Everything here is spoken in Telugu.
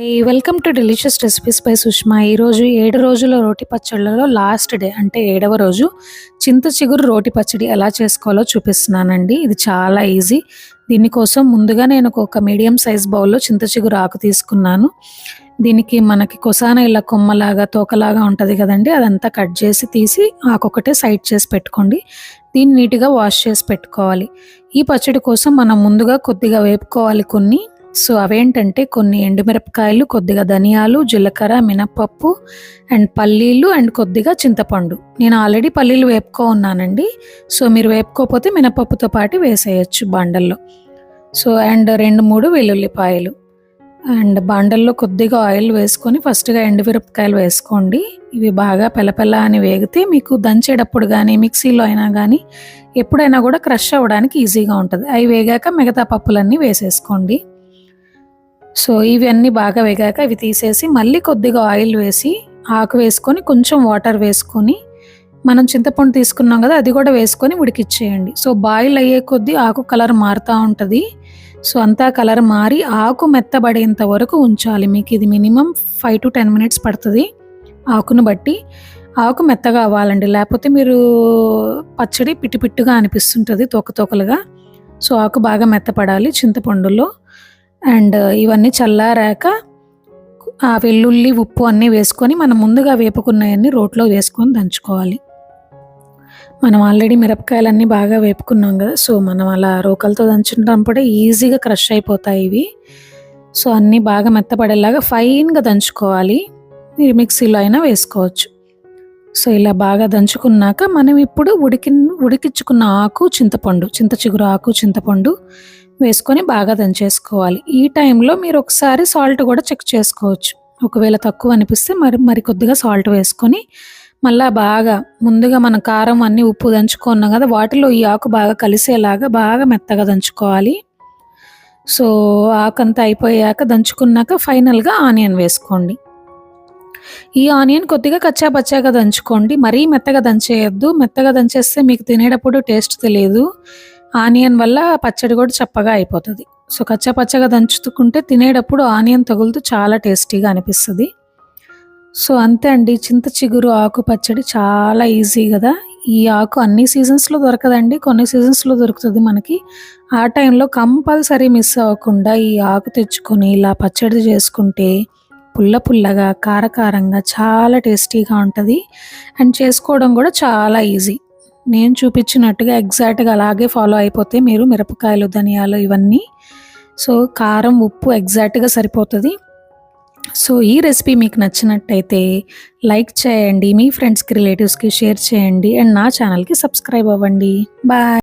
Welcome to delicious recipes by Sushma ఈరోజు ఏడు రోజుల రోటి పచ్చళ్ళలో లాస్ట్ డే అంటే ఏడవ రోజు చింత చిగురు రోటి పచ్చడి ఎలా చేసుకోవాలో చూపిస్తున్నానండి. ఇది చాలా ఈజీ దీనికోసం ముందుగా నేను ఒక మీడియం సైజ్ బౌల్లో చింత చిగురు ఆకు తీసుకున్నాను. దీనికి మనకి కొసాన ఇలా కొమ్మలాగా తోకలాగా ఉంటుంది కదండి అదంతా కట్ చేసి తీసి ఆకొకటే సైడ్ చేసి పెట్టుకోండి. దీన్ని నీట్గా వాష్ చేసి పెట్టుకోవాలి. ఈ పచ్చడి కోసం మనం ముందుగా కొద్దిగా వేపుకోవాలి కొన్ని. సో అవేంటంటే కొన్ని ఎండుమిరపకాయలు కొద్దిగా ధనియాలు జీలకర్ర మినపప్పు అండ్ పల్లీలు అండ్ కొద్దిగా చింతపండు. నేను ఆల్రెడీ పల్లీలు వేపుకో ఉన్నానండి. సో మీరు వేపుకోకపోతే మినపప్పుతో పాటు వేసేయచ్చు బాండల్లో. సో అండ్ రెండు మూడు వెల్లుల్లిపాయలు. అండ్ బాండల్లో కొద్దిగా ఆయిల్ వేసుకొని ఫస్ట్గా ఎండుమిరపకాయలు వేసుకోండి. ఇవి బాగా పెలపెల అని వేగితే మీకు దంచేటప్పుడు కానీ మిక్సీలో అయినా కానీ ఎప్పుడైనా కూడా క్రష్ అవ్వడానికి ఈజీగా ఉంటుంది. అవి వేగాక మిగతా పప్పులన్నీ వేసేసుకోండి. సో ఇవన్నీ బాగా వేగాక ఇవి తీసేసి మళ్ళీ కొద్దిగా ఆయిల్ వేసి ఆకు వేసుకొని కొంచెం వాటర్ వేసుకొని మనం చింతపండు తీసుకున్నాం కదా అది కూడా వేసుకొని ఉడికిచ్చేయండి. సో బాయిల్ అయ్యే కొద్దీ ఆకు కలర్ మారుతూ ఉంటుంది. సో అంతా కలర్ మారి ఆకు మెత్తబడేంత వరకు ఉంచాలి. మీకు ఇది minimum five to ten minutes పడుతుంది ఆకును బట్టి. ఆకు మెత్తగా అవ్వాలండి. లేకపోతే మీరు పచ్చడి పిట్టు పిట్టుగా అనిపిస్తుంటుంది తోక తోకలుగా. సో ఆకు బాగా మెత్తపడాలి చింతపండులో. అండ్ ఇవన్నీ చల్లారాక ఆ వెల్లుల్లి ఉప్పు అన్నీ వేసుకొని మనం ముందుగా వేపుకున్నవన్నీ రోట్లో వేసుకొని దంచుకోవాలి. మనం ఆల్రెడీ మిరపకాయలన్నీ బాగా వేపుకున్నాం కదా సో మనం అలా రోకలతో దంచుకున్నప్పుడే ఈజీగా క్రష్ అయిపోతాయి ఇవి. సో అన్నీ బాగా మెత్తపడేలాగా ఫైన్గా దంచుకోవాలి. మీరు మిక్సీలో అయినా వేసుకోవచ్చు. సో ఇలా బాగా దంచుకున్నాక మనం ఇప్పుడు ఉడికి ఉడికించుకున్న ఆకు చింతపండు చింత చిగురు ఆకు చింతపండు వేసుకొని బాగా దంచేసుకోవాలి. ఈ టైంలో మీరు ఒకసారి సాల్ట్ కూడా చెక్ చేసుకోవచ్చు. ఒకవేళ తక్కువ అనిపిస్తే మరి మరి కొద్దిగా సాల్ట్ వేసుకొని మళ్ళా బాగా ముందుగా మన కారం అన్నీ ఉప్పు దంచుకున్నాం కదా వాటిలో ఈ ఆకు బాగా కలిసేలాగా బాగా మెత్తగా దంచుకోవాలి. సో ఆకంతా అయిపోయాక దంచుకున్నాక ఫైనల్గా ఆనియన్ వేసుకోండి. ఈ ఆనియన్ కొద్దిగా కచ్చా పచ్చాగా దంచుకోండి. మరీ మెత్తగా దంచేయద్దు. మెత్తగా దంచేస్తే మీకు తినేటప్పుడు టేస్ట్ తెలియదు. ఆనియన్ వల్ల పచ్చడి కూడా చప్పగా అయిపోతుంది. సో కచ్చా పచ్చగా దంచుతుకుంటే తినేటప్పుడు ఆనియన్ తగులుతూ చాలా టేస్టీగా అనిపిస్తుంది. సో అంతే అండి. చింత చిగురు ఆకు పచ్చడి చాలా ఈజీ కదా. ఈ ఆకు అన్ని సీజన్స్లో దొరకదండి. కొన్ని సీజన్స్లో దొరుకుతుంది మనకి. ఆ టైంలో కంపల్సరీ మిస్ అవ్వకుండా ఈ ఆకు తెచ్చుకొని ఇలా పచ్చడి చేసుకుంటే పుల్ల పుల్లగా కారకారంగా చాలా టేస్టీగా ఉంటుంది. అండ్ చేసుకోవడం కూడా చాలా ఈజీ. నేను చూపించినట్టుగా ఎగ్జాక్ట్గా అలాగే ఫాలో అయిపోతే మీరు మిరపకాయలు ధనియాలు ఇవన్నీ. సో కారం ఉప్పు ఎగ్జాక్ట్గా సరిపోతుంది. సో ఈ రెసిపీ మీకు నచ్చినట్టయితే లైక్ చేయండి మీ ఫ్రెండ్స్కి రిలేటివ్స్కి షేర్ చేయండి అండ్ నా ఛానల్కి సబ్స్క్రైబ్ అవ్వండి. బాయ్.